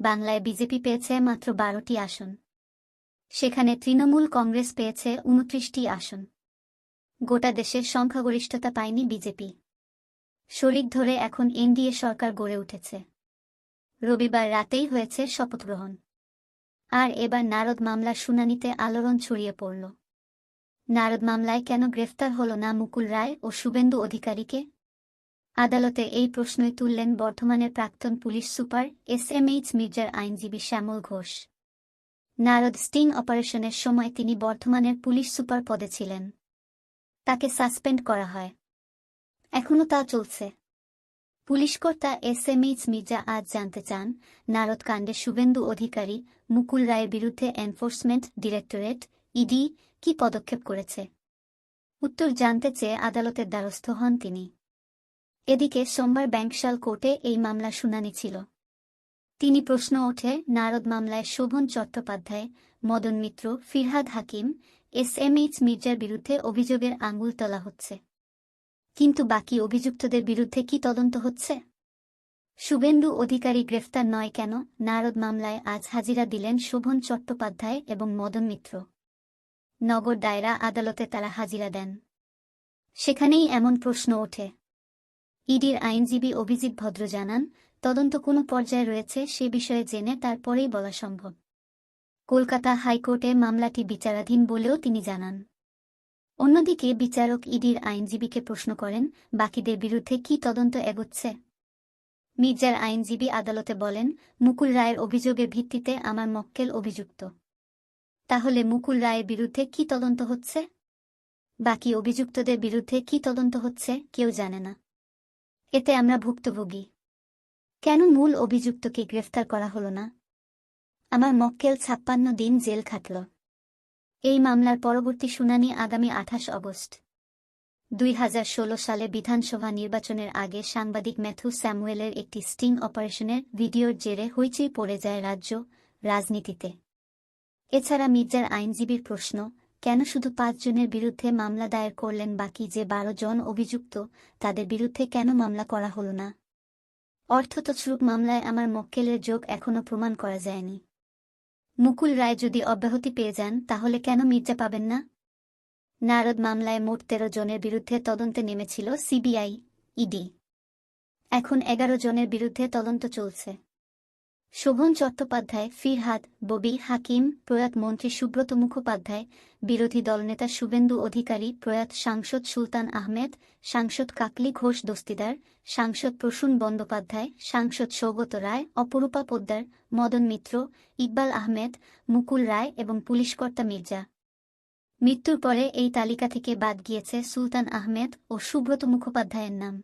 বাংলায় বিজেপি পেয়েছে মাত্র বারোটি আসন। সেখানে তৃণমূল কংগ্রেস পেয়েছে উনত্রিশটি আসন। গোটা দেশের সংখ্যাগরিষ্ঠতা পায়নি বিজেপি। শরিক ধরে এখন এনডিএ সরকার গড়ে উঠেছে। রবিবার রাতেই হয়েছে শপথ গ্রহণ আর এবার নারদ মামলার শুনানিতে আলোড়ন ছড়িয়ে পড়ল। নারদ মামলায় কেন গ্রেফতার হল না মুকুল রায় ও শুভেন্দু অধিকারীকে? আদালতে এই প্রশ্নই তুললেন বর্ধমানের প্রাক্তন police super S M H মির্জার আইনজীবী শ্যামল ঘোষ। নারদ স্টিং অপারেশনের সময় তিনি বর্ধমানের পুলিশ সুপার পদে ছিলেন। তাকে সাসপেন্ড করা হয়। এখনও তা চলছে। পুলিশকর্তা এস এম এইচ মির্জা আজ জানতে চান, নারদ কাণ্ডে শুভেন্দু অধিকারী, মুকুল রায়ের বিরুদ্ধে এনফোর্সমেন্ট ডিরেক্টরেট, ইডি, কি পদক্ষেপ করেছে? উত্তর জানতে চেয়ে আদালতের দ্বারস্থ হন তিনি। এদিকে সোমবার ব্যাংকশাল কোর্টে এই মামলা শুনানি ছিল। তিনি প্রশ্ন ওঠে, নারদ মামলায় Sovan Chattopadhyay, Madan Mitra, Firhad Hakim, S M H মির্জার বিরুদ্ধে অভিযোগের আঙুল তোলা হচ্ছে। কিন্তু বাকি অভিযুক্তদের বিরুদ্ধে কি তদন্ত হচ্ছে? শুভেন্দু অধিকারী গ্রেফতার নয় কেন? নারদ মামলায় আজ হাজিরা দিলেন শোভন চট্টোপাধ্যায় এবং মদন মিত্র। নগর দায়রা আদালতে তারা হাজিরা দেন। সেখানেই এমন প্রশ্ন ওঠে। ইডির আইনজীবী অভিজিৎ ভদ্র জানান, তদন্ত কোনো পর্যায়ে রয়েছে, সে বিষয়ে জেনে তারপরেই বলা সম্ভব। কলকাতা হাইকোর্টে মামলাটি বিচারাধীন বলেও তিনি জানান। অন্যদিকে বিচারক ইডির আইনজীবীকে প্রশ্ন করেন, বাকিদের বিরুদ্ধে কি তদন্ত এগোচ্ছে? মির্জার আইনজীবী আদালতে বলেন, মুকুল রায়ের অভিযোগের ভিত্তিতে আমার মক্কেল অভিযুক্ত। তাহলে মুকুল রায়ের বিরুদ্ধে কি তদন্ত হচ্ছে? বাকি অভিযুক্তদের বিরুদ্ধে কি তদন্ত হচ্ছে, কেউ জানে না। এতে আমরা ভুক্তভোগী। কেন মূল অভিযুক্তকে গ্রেফতার করা হল না? আমার মক্কেল ছাপ্পান্ন দিন জেল খাটল। এই মামলার পরবর্তী শুনানি আগামী আঠাশ অগস্ট। দুই সালে বিধানসভা নির্বাচনের আগে সাংবাদিক ম্যাথু স্যামুয়েলের একটি স্টিং অপারেশনের ভিডিওর জেরে হইচই পড়ে যায় রাজ্য, রাজনীতিতে। এছাড়া মির্জার আইনজীবীর প্রশ্ন কেন শুধু পাঁচজনের বিরুদ্ধে মামলা দায়ের করলেন বাকি যে বারো জন অভিযুক্ত, তাদের বিরুদ্ধে কেন মামলা করা হল না? অর্থতছরূপ মামলায় আমার মক্কেলের যোগ এখনও প্রমাণ করা যায়নি। মুকুল রায় যদি অব্যাহতি পেয়ে যান, তাহলে কেন মির্জা পাবেন না? নারদ মামলায় মোট তেরো জনের বিরুদ্ধে তদন্তে নেমেছিল সিবিআই, ইডি। এখন এগারো জনের বিরুদ্ধে তদন্ত চলছে। শোভন চট্টোপাধ্যায়, ফিরহাদ, ববি, হাকিম, প্রয়াত মন্ত্রী সুব্রত মুখোপাধ্যায়, বিরোধী দলনেতা শুভেন্দু অধিকারী, প্রয়াত সাংসদ সুলতান আহমেদ, সাংসদ কাকলি ঘোষ দস্তিদার, সাংসদ প্রসূন বন্দ্যোপাধ্যায়, সাংসদ সৌগত রায়, অপরূপা পোদ্দার, মদন মিত্র, ইকবাল আহমেদ, মুকুল রায় এবং পুলিশকর্তা মির্জা। মৃত্যুর পরে এই তালিকা থেকে বাদ গিয়েছে সুলতান আহমেদ ও সুব্রত মুখোপাধ্যায়ের নাম।